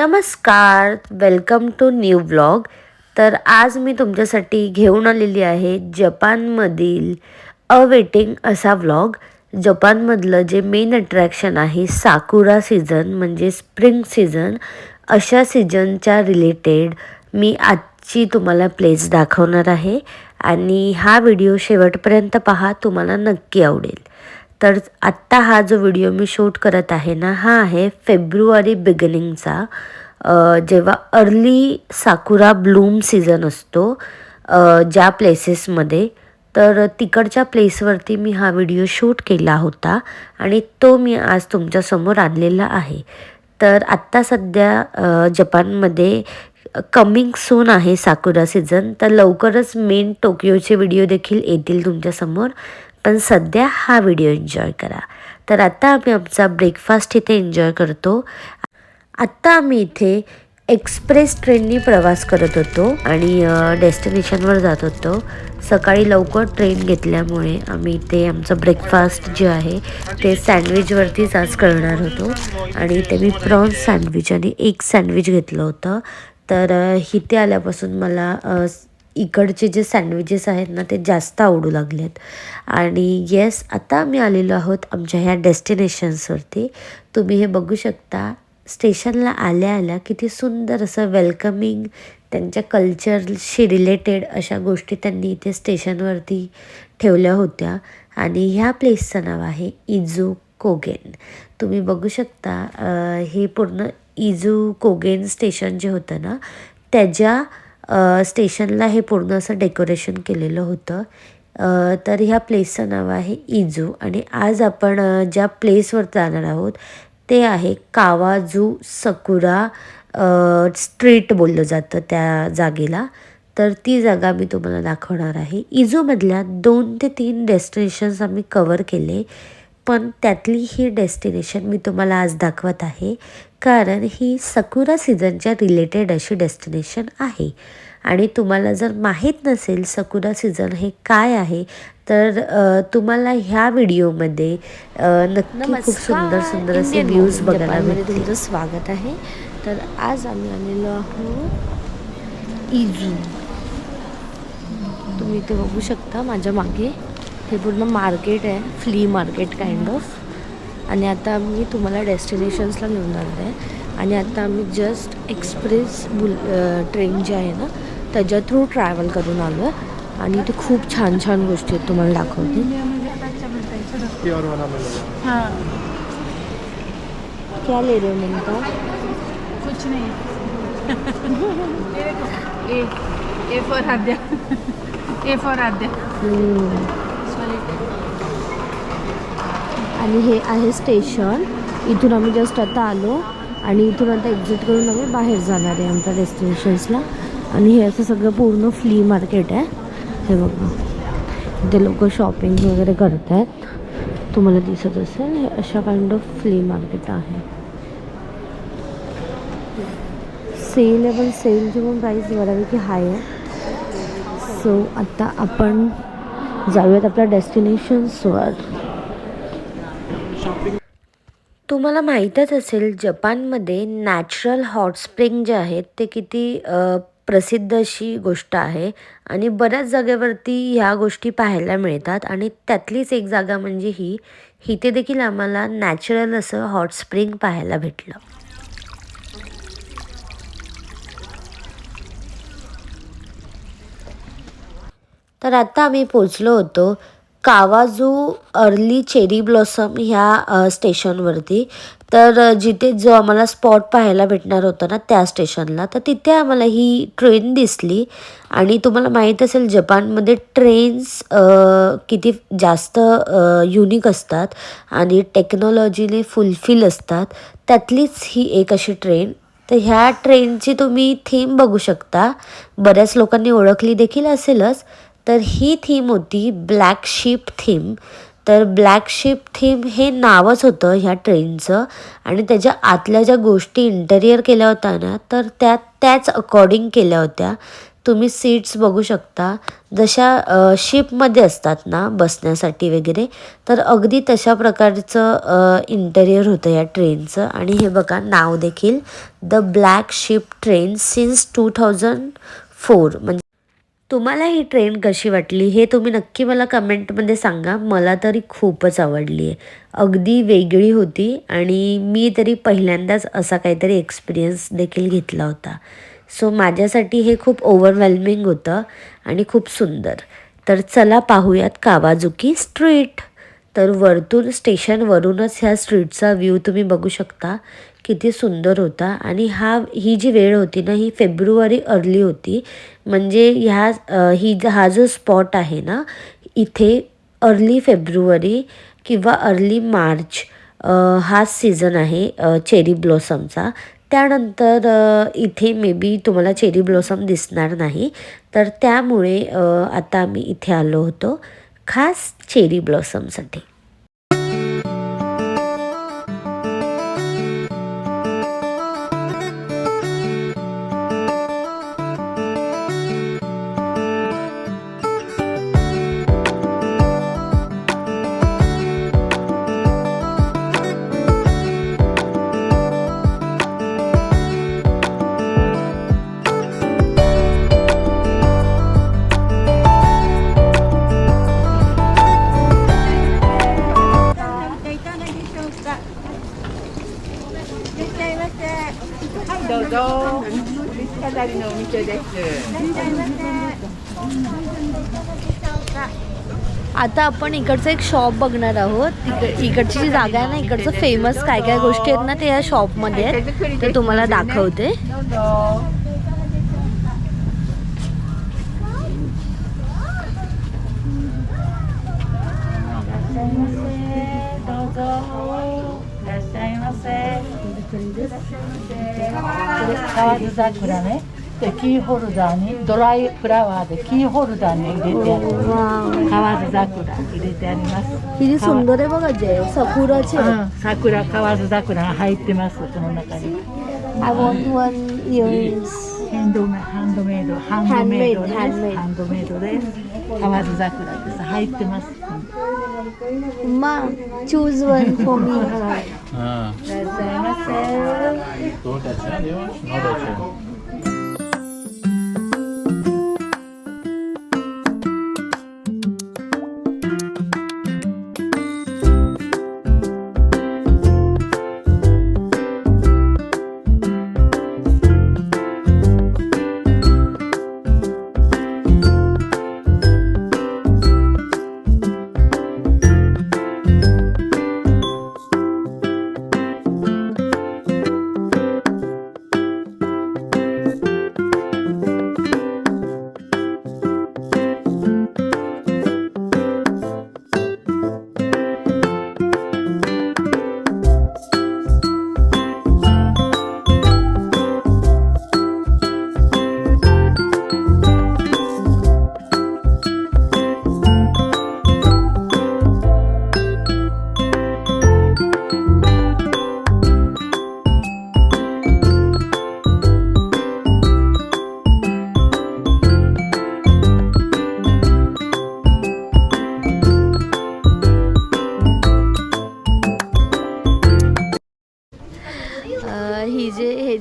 नमस्कार welcome to new blog तर आज मी तुमच्यासाठी घेऊन आलेली आहे जपानमधील अ वेटिंग असा व्लॉग जपानमधलं जे मेन अट्रॅक्शन आहे साकुरा सीझन म्हणजे स्प्रिंग सीझन अशा सीझनच्या रिलेटेड मी आजची तुम्हाला प्लेस दाखवणार आहे. आणि हा व्हिडिओ शेवटपर्यंत पहा तुम्हाला नक्की आवडेल. तर आत्ता हा जो व्हिडिओ मी शूट करत आहे ना हा आहे फेब्रुवारी बिगिनिंगचा जेव्हा अर्ली साकुरा ब्लूम सीझन असतो ज्या प्लेसेसमध्ये तर तिकडच्या प्लेसवरती मी हा व्हिडिओ शूट केला होता आणि तो मी आज तुमच्यासमोर आणलेला आहे. तर आत्ता सध्या जपानमध्ये कमिंग सून आहे साकुरा सीझन तर लवकरच मेन टोकियोचे व्हिडिओ देखील येतील तुमच्यासमोर पण सध्या हा व्हिडिओ एन्जॉय करा. तर आता आम्ही आमचा ब्रेकफास्ट इथे एन्जॉय करतो. आत्ता आम्ही इथे एक्सप्रेस ट्रेननी प्रवास करत होतो आणि डेस्टिनेशनवर जात होतो. सकाळी लवकर ट्रेन घेतल्यामुळे आम्ही इथे आमचं ब्रेकफास्ट जे आहे ते सँडविचवरतीच आज करणार होतो. आणि इथे मी प्रॉन्स सँडविच आणि एक सँडविच घेतलं होतं. तर इथे आल्यापासून मला इकडचे जे सँडविचेस आहेत ना ते जास्त आवडू लागलेत. आणि येस आता आम्ही आलेलो आहोत आमच्या ह्या डेस्टिनेशन्सवरती तुम्ही हे बघू शकता स्टेशनला आल्या आल्या किती सुंदर असं वेलकमिंग त्यांच्या कल्चरशी रिलेटेड अशा गोष्टी त्यांनी इथे स्टेशनवरती ठेवल्या होत्या. आणि ह्या प्लेसचं नाव आहे इजू कोगेन तुम्ही बघू शकता हे पूर्ण इजू कोगेन स्टेशन जे होतं ना त्याच्या स्टेशनला हे पूर्ण असं डेकोरेशन केलेलं होतं. तर ह्या प्लेसचं नाव आहे इजू आणि आज आपण ज्या प्लेसवर जाणार आहोत ते आहे कावाजू सकुरा स्ट्रीट बोललं जातं त्या जागेला. तर ती जागा मी तुम्हाला दाखवणार आहे. इजूमधल्या दोन ते तीन डेस्टिनेशन्स आम्ही कवर केले पण त्यातली ही डेस्टिनेशन मी तुम्हाला आज दाखवत आहे. कारण ही सकुरा सीझनच्या रिलेटेड अशी डेस्टिनेशन आहे. आणि तुम्हाला जर माहीत नसेल सकुरा सीझन हे काय आहे तर तुम्हाला ह्या व्हिडिओमध्ये नक्की खूप सुंदर सुंदर असे व्ह्यूज बघायला तुमचं स्वागत आहे. तर आज आम्ही आलेलो आहोत इजू तुम्ही इथे बघू शकता माझ्या मागे. हे पूर्ण मार्केट आहे फ्ली मार्केट काइंड ऑफ आणि आता आम्ही तुम्हाला डेस्टिनेशन्सला घेऊन जाणार आहे आणि आता आम्ही जस्ट एक्सप्रेस बुल ट्रेन जी आहे ना त्याच्या थ्रू ट्रॅव्हल करून आलो आहे आणि इथे खूप छान छान गोष्टी आहेत तुम्हाला दाखवते. क्या ले रहे हो म्हणता कुछ नहीं. ए A for Adya. A for आद्या. आणि हे आहे स्टेशन. इथून आम्ही जस्ट आता आलो आणि इथून आता एक्झिट करून आम्ही बाहेर जाणार आहे आमच्या डेस्टिनेशन्सला आणि हे असं सगळं पूर्ण फ्ली मार्केट आहे. हे बघा. इथे लोक शॉपिंग वगैरे करत आहेत तुम्हाला दिसत असेल हे अशा काइंड ऑफ फ्ली मार्केट आहे. सेल आहे पण सेलची पण प्राईस बऱ्यापैकी हाय आहे. सो आता आपण जाऊयात आपल्या डेस्टिनेशन्सवर तुम्हाला माहीतच असेल जपानमध्ये नॅचरल हॉट स्प्रिंग जे आहेत ते किती प्रसिद्ध अशी गोष्ट आहे. आणि बऱ्याच जागेवरती ह्या गोष्टी पाहायला मिळतात. आणि त्यातलीच एक जागा म्हणजे ही इथे देखील आम्हाला नॅचरल असं हॉट स्प्रिंग पाहायला भेटलं. तर आत्ता आम्ही पोचलो होतो. कावाजू अर्ली चेरी ब्लॉसम ह्या स्टेशनवरती. तर जिथे जो आम्हाला स्पॉट पाहायला भेटणार होता ना त्या स्टेशनला तर तिथे आम्हाला ही ट्रेन दिसली. आणि तुम्हाला माहीत असेल जपानमध्ये ट्रेन्स किती जास्त युनिक असतात. आणि टेक्नॉलॉजीने फुलफिल असतात. त्यातलीच ही एक अशी ट्रेन. तर ह्या ट्रेनची तुम्ही थीम बघू शकता. बऱ्याच लोकांनी ओळखली देखील असेलच. तर ही थीम होती ब्लॅक शिप थीम तर ब्लॅक शिप थीम हे नावच होतं ह्या ट्रेनचं आणि त्याच्या आतल्या ज्या गोष्टी इंटेरियर केल्या होत्या ना तर त्या त्याच अकॉर्डिंग केल्या होत्या. तुम्ही सीट्स बघू शकता. जशा शिपमध्ये असतात ना बसण्यासाठी वगैरे तर अगदी तशा प्रकारचं इंटेरियर होतं या ट्रेनचं आणि हे बघा नाव देखील the black ship train since two thousand four म्हणजे तुम्हाला ही ट्रेन कशी वाटली हे तुम्ही नक्की मला कमेंटमध्ये सांगा. मला तरी खूपच आवडली आहे. अगदी वेगळी होती आणि मी तरी पहिल्यांदाच असा काहीतरी एक्सपिरियन्स देखील घेतला होता. सो माझ्यासाठी हे खूप ओव्हरवेल्मिंग होतं आणि खूप सुंदर. तर चला पाहूयात कावाजुकी स्ट्रीट तर वरतून स्टेशनवरूनच ह्या स्ट्रीटचा व्ह्यू तुम्ही बघू शकता. किती सुंदर होता. आणि हा ही जी वेळ होती ना ही फेब्रुवारी अर्ली होती. म्हणजे ह्या ही हा जो स्पॉट आहे ना इथे अर्ली फेब्रुवारी किंवा अर्ली मार्च हा सीझन आहे चेरी ब्लॉसमचा त्यानंतर इथे मे बी तुम्हाला चेरी ब्लॉसम दिसणार नाही. तर त्यामुळे आता आम्ही इथे आलो होतो खास चेरी ब्लॉसमसाठी 飾りのお店です。 आता आपण इकडचं एक शॉप बघणार आहोत इक- इकडची जी जागा आहे ना इकडचं फेमस काय काय गोष्टी आहेत ना ते या शॉपमध्ये आहेत ते तुम्हाला दाखवते どうぞ。 河津桜ね でキーホルダーにドライフラワーでキーホルダーに入れてある河津桜入れてあります。이손노래방아니에요사쿠라채桜河津桜が入ってますこの中に。I want one earrings ハンドメイドハンドメイドハンドメイド。です。河津桜です。入ってます。Ma, choose one for me. Ah. That's.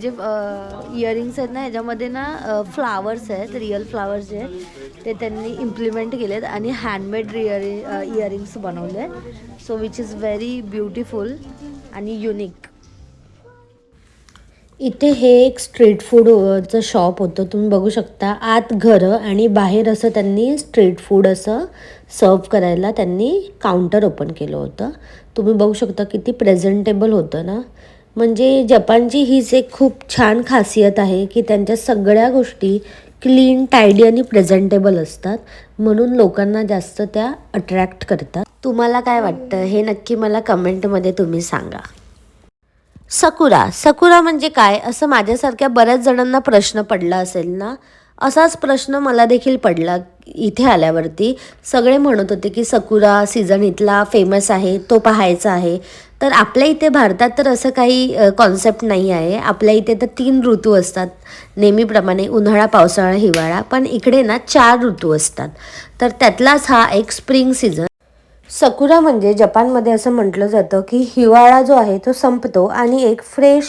जे इयरिंग्स आहेत ना ह्याच्यामध्ये ना फ्लावर्स आहेत रिअल फ्लावर्स जे आहेत ते त्यांनी इम्प्लिमेंट केलेत आणि हँडमेड इयरिंग इयरिंग्स बनवले so which is very beautiful आणि युनिक इथे हे एक स्ट्रीट फूडचं शॉप होतं. तुम्ही बघू शकता आत घरं आणि बाहेर असं त्यांनी स्ट्रीट फूड असं सर्व करायला त्यांनी काउंटर ओपन केलं होतं. तुम्ही बघू शकता किती प्रेझेंटेबल होतं ना. म्हणजे जपानची हीच एक खूप छान खासियत आहे की त्यांच्या सगळ्या गोष्टी क्लीन टायडी आणि प्रेझेंटेबल असतात. म्हणून लोकांना जास्त त्या अट्रॅक्ट करतात. तुम्हाला काय वाटतं? हे नक्की मला कमेंटमध्ये तुम्ही सांगा. सकुरा. सकुरा म्हणजे काय? असं माझ्यासारख्या बऱ्याच जणांना प्रश्न पडला असेल ना? असाच प्रश्न मला देखील पडला इथे आल्यावरती सगळे म्हणत होते की सकुरा सीझन इथला फेमस आहे तो पाहायचा आहे. तर आपल्या इथे भारतात तर असं काही कॉन्सेप्ट नाही आहे. आपल्या इथे तर तीन ऋतू असतात. नेहमीप्रमाणे उन्हाळा पावसाळा हिवाळा पण इकडे ना चार ऋतू असतात. तर त्यातलाच हा एक स्प्रिंग सीझन सकुरा म्हणजे जपानमध्ये असं म्हटलं जातं की हिवाळा जो आहे तो संपतो आणि एक फ्रेश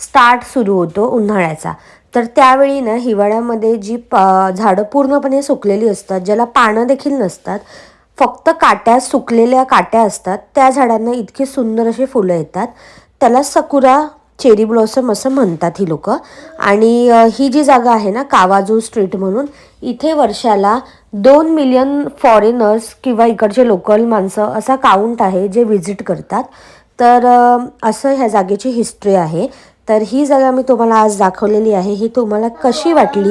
स्टार्ट सुरू होतो उन्हाळ्याचा. तर त्यावेळी ना हिवाळ्यामध्ये जी पा झाडं पूर्णपणे सुकलेली असतात ज्याला पानं देखील नसतात फक्त काट्या सुकलेल्या काट्या असतात त्या झाडांना इतकी सुंदर अशी फुलं येतात. त्याला सकुरा चेरी ब्लॉसम असं म्हणतात ही लोक. आणि ही जी जागा आहे ना कावाजू स्ट्रीट म्हणून इथे वर्षाला दोन मिलियन फॉरेनर्स किंवा इकडचे लोकल माणसं असा काउंट आहे जे व्हिजिट करतात. तर असं ह्या जागेची हिस्ट्री आहे. तर ही जागा मी तुम्हाला आज दाखवलेली आहे. ही तुम्हाला कशी वाटली?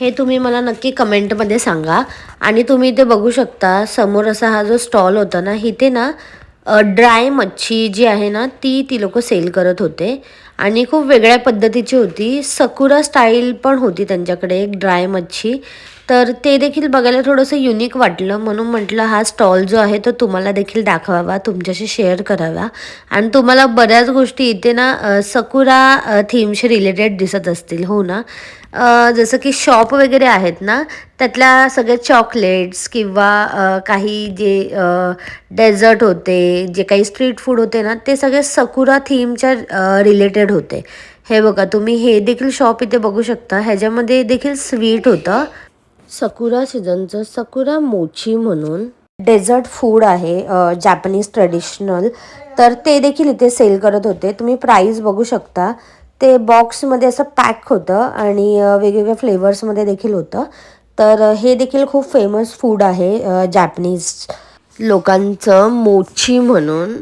हे तुम्ही मला नक्की कमेंटमध्ये सांगा. आणि तुम्ही इथे बघू शकता समोर असा हा जो स्टॉल होता ना इथे ना ड्राय मच्छी जी आहे ना ती ती लोक सेल करत होते. आणि खूप वेगळ्या पद्धतीची होती. सकुरा स्टाईल पण होती त्यांच्याकडे एक ड्राय मच्छी. तर ते देखील बघायला थोडंसं युनिक वाटलं. म्हणून म्हटलं हा स्टॉल जो आहे तो तुम्हाला देखील दाखवावा तुमच्याशी शेअर करावा. आणि तुम्हाला बऱ्याच गोष्टी इथे ना सकुरा थीमशी रिलेटेड दिसत असतील. हो ना? जसं की शॉप वगैरे आहेत ना त्यातल्या सगळ्या चॉकलेट्स किंवा काही जे डेझर्ट होते जे काही स्ट्रीट फूड होते ना ते सगळे सकुरा थीमच्या रिलेटेड होते. हे बघा तुम्ही हे देखील शॉप इथे बघू शकता. ह्याच्यामध्ये देखील स्वीट होतं. सकुरा सीझनचं सकुरा मोची म्हणून. डेझर्ट फूड आहे जॅपनीज ट्रेडिशनल तर ते देखील इथे सेल करत होते. तुम्ही प्राईस बघू शकता. ते बॉक्समध्ये असं पॅक होतं आणि वेगवेगळ्या फ्लेवर्समध्ये देखील होतं. तर हे देखील खूप फेमस फूड आहे जॅपनीज लोकांचं मोची म्हणून.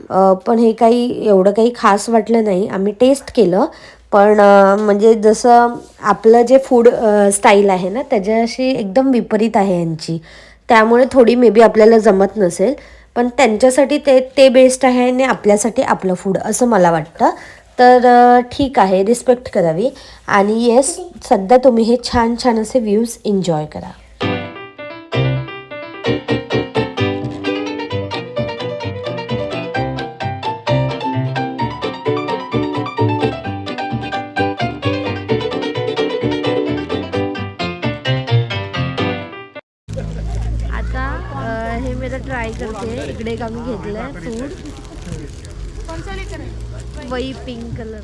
पण हे काही एवढं काही खास वाटलं नाही. आम्ही टेस्ट केलं पण म्हणजे जसं आपलं जे फूड स्टाईल आहे ना त्याच्याशी एकदम विपरीत आहे यांची. त्यामुळे थोडी मे बी आपल्याला जमत नसेल पण त्यांच्यासाठी ते ते बेस्ट आहे आणि आपल्यासाठी आपलं फूड असं मला वाटतं. तर ठीक आहे रिस्पेक्ट करावी. आणि येस सध्या तुम्ही हे छान छान असे व्ह्यूज एन्जॉय करा. एक आम्ही घेतलंय फूड वही पिंक कलर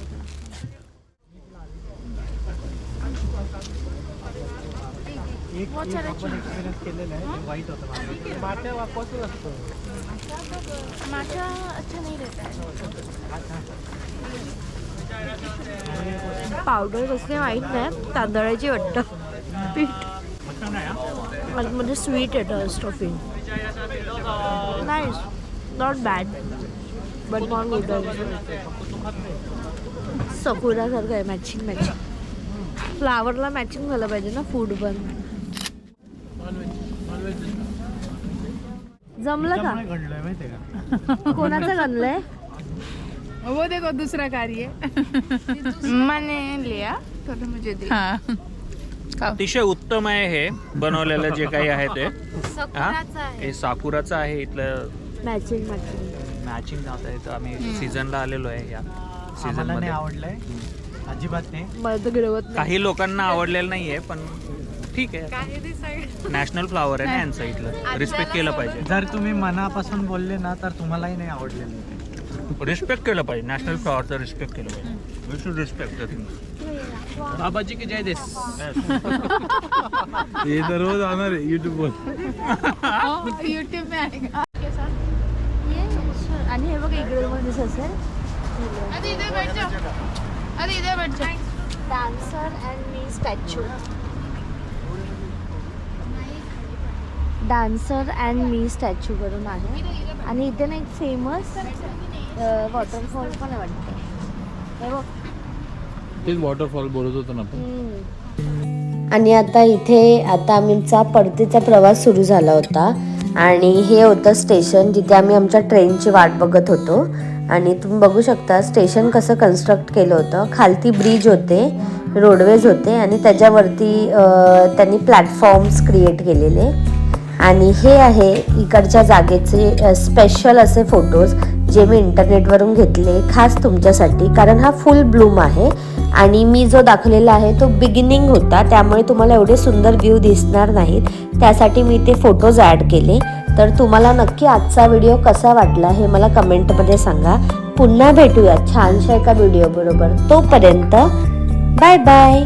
पावडर कसली माहीत नाही तांदळाची वाटतं पीठ आतमध्ये स्वीट येतं stuffing nice not bad but not good सकुरासारखं आहे मॅचिंग मॅचिंग फ्लावरला मॅचिंग झालं पाहिजे ना फूड पण. जमलं का? कोणाचं गणलंय वो देखो दूसरा कार्य. मैंने लिया. तो मुझे दिया हाँ. अतिशय उत्तम आहे हे बनवलेलं जे काही आहे ते. हा? हे साकुराचं आहे इथलं. मॅचिंग मॅचिंग मॅचिंग नाव आहे तर आम्ही सीझनला आलेलो आहे या सीझन आम्हाला नाही आवडलंय. अजिबात नाही. मला तर गिळवत नाही. काही लोकांना आवडलेलं नाहीये पण ठीक आहे. नॅशनल फ्लावर आहे ना यांचं इथलं. रिस्पेक्ट केलं पाहिजे. जर तुम्ही मनापासून बोलले ना तर तुम्हालाही नाही आवडलेलं. रिस्पेक्ट केलं पाहिजे. नॅशनल फ्लॉवरचं रिस्पेक्ट केलं पाहिजे. वी शुड रिस्पेक्ट बाबाजी की जय देश ये तर रोज आणार आहे. यूट्यूब में आएगा आणि हे बघ इकडे असेल. अरे इधर बैठ जाओ अरे इधर बैठ जाओ dancer and me statue dancer and me statue करून आहे. आणि इथे ना एक फेमस वॉटरफॉल पण आहे वाटतं. हे बघ. तेच वॉटरफॉल बोलत होतो ना आपण. आणि आता इथे आता आमचा परतीचा प्रवास सुरू झाला होता. आणि हे होतं स्टेशन जिथे आम्ही आमच्या ट्रेनची वाट बघत होतो. आणि तुम्ही बघू शकता स्टेशन कसं कन्स्ट्रक्ट केलं होतं. खालती ब्रिज होते रोडवेज होते आणि त्याच्यावरती त्यांनी प्लॅटफॉर्म्स क्रिएट केलेले. आणि हे आहे इकडच्या जागेचे स्पेशल असे फोटोज जे मी इंटरनेटवरून घेतले खास तुमच्यासाठी कारण हा फुल ब्लूम आहे. आणि मी जो दाखवलेला आहे तो बिगिनिंग होता. त्यामुळे तुम्हाला एवढे सुंदर व्ह्यू दिसणार नाहीत. त्यासाठी मी ते फोटोज ॲड केले. तर तुम्हाला नक्की आजचा व्हिडिओ कसा वाटला हे मला कमेंटमध्ये सांगा. पुन्हा भेटूया छानशा एका व्हिडिओबरोबर तोपर्यंत बाय बाय